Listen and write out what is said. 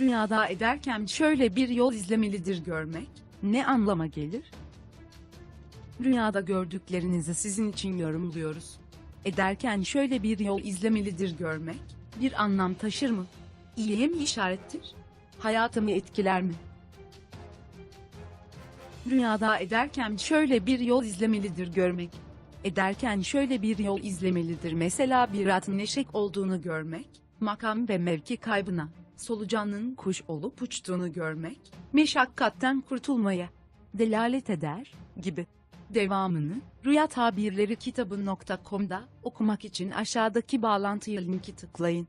Rüyada ederken şöyle bir yol izlemelidir görmek, ne anlama gelir? Rüyada gördüklerinizi sizin için yorumluyoruz. Ederken şöyle bir yol izlemelidir görmek, bir anlam taşır mı? İyiye mi işarettir? Hayatımı etkiler mi? Rüyada ederken şöyle bir yol izlemelidir görmek. Ederken şöyle bir yol izlemelidir mesela bir atın eşek olduğunu görmek, makam ve mevki kaybına, solucanın kuş olup uçtuğunu görmek, meşakkatten kurtulmaya delalet eder gibi. Devamını Rüya Tabirleri kitabı.com'da okumak için aşağıdaki bağlantıya linki tıklayın.